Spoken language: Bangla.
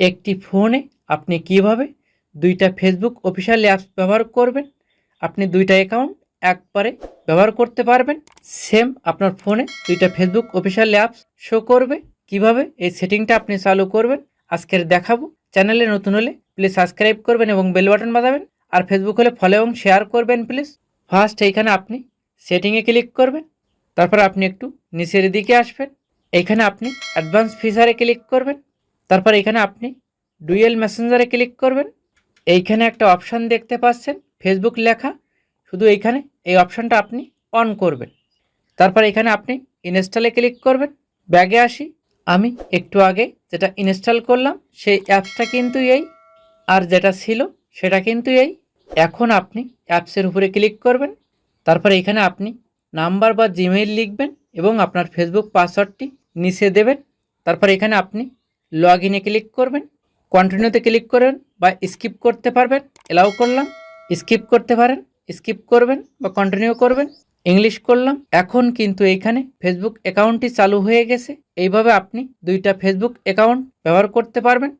একটি ফোনে আপনি কীভাবে দুইটা ফেসবুক অফিসিয়াল অ্যাপস ব্যবহার করবেন, আপনি দুইটা অ্যাকাউন্ট একবারে ব্যবহার করতে পারবেন সেম আপনার ফোনে দুইটা ফেসবুক অফিসিয়াল অ্যাপস শো করবে, কীভাবে এই সেটিংটা আপনি চালু করবেন, আজকের দেখাবো। চ্যানেলে নতুন হলে প্লিজ সাবস্ক্রাইব করবেন এবং বেল বাটন বাজাবেন, আর ফেসবুক হলে ফলো এবং শেয়ার করবেন প্লিজ ফার্স্ট এইখানে আপনি সেটিংয়ে ক্লিক করবেন, তারপর আপনি একটু নিচের দিকে আসবেন, এইখানে আপনি অ্যাডভান্স ফিচারে ক্লিক করবেন তারপর এখানে আপনি ডুয়েল মেসেঞ্জারে ক্লিক করবেন। এইখানে একটা অপশান দেখতে পাচ্ছেন, ফেসবুক লেখা। শুধু এইখানে এই অপশানটা আপনি অন করবেন। তারপর এখানে আপনি ইনস্টলে ক্লিক করবেন। ব্যাগে আসি। আমি একটু আগে যেটা ইনস্টল করলাম, সেই অ্যাপসটা কিন্তু এই। আর যেটা ছিল, সেটা কিন্তু এই। এখন আপনি অ্যাপসের উপরে ক্লিক করবেন। তারপর এখানে আপনি নাম্বার বা জিমেইল লিখবেন এবং আপনার ফেসবুক পাসওয়ার্ডটি নিচে দেবেন। তারপর এখানে আপনি লগ ইনে ক্লিক করবেন কন্টিনিউতে ক্লিক করবেন বা স্কিপ করতে পারবেন এলাও করলাম স্কিপ করতে পারেন স্কিপ করবেন বা কন্টিনিউ করবেন ইংলিশ করলাম। এখন কিন্তু এইখানে ফেসবুক অ্যাকাউন্টটি চালু হয়ে গেছে। এইভাবে আপনি দুইটা ফেসবুক অ্যাকাউন্ট ব্যবহার করতে পারবেন।